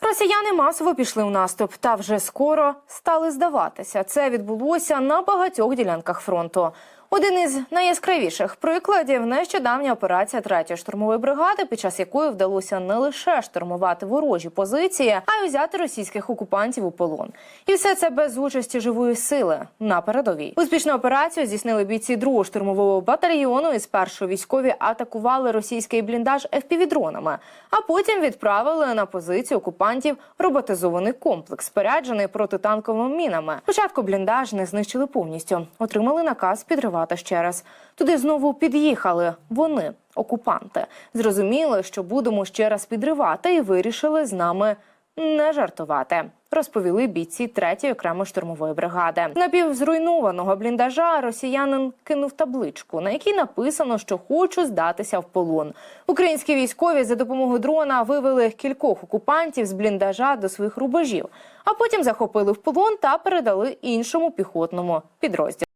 Росіяни масово пішли в наступ та вже скоро стали здаватися. Це відбулося на багатьох ділянках фронту. Один із найяскравіших прикладів нещодавня операція третьої штурмової бригади, під час якої вдалося не лише штурмувати ворожі позиції, а й взяти російських окупантів у полон. І все це без участі живої сили на передовій. Успішну операцію здійснили бійці другого штурмового батальйону. І спершу військові атакували російський бліндаж FPV-дронами, а потім відправили на позицію окупантів роботизований комплекс, споряджений протитанковими мінами. Спочатку бліндаж не знищили повністю, отримали наказ підривати ще раз. Туди знову під'їхали вони, окупанти. Зрозуміли, що будемо ще раз підривати, і вирішили з нами не жартувати. Розповіли бійці третьої окремої штурмової бригади. Напівзруйнованого бліндажа росіянин кинув табличку, на якій написано, що хочу здатися в полон. Українські військові за допомогою дрона вивели кількох окупантів з бліндажа до своїх рубежів, а потім захопили в полон та передали іншому піхотному підрозділу.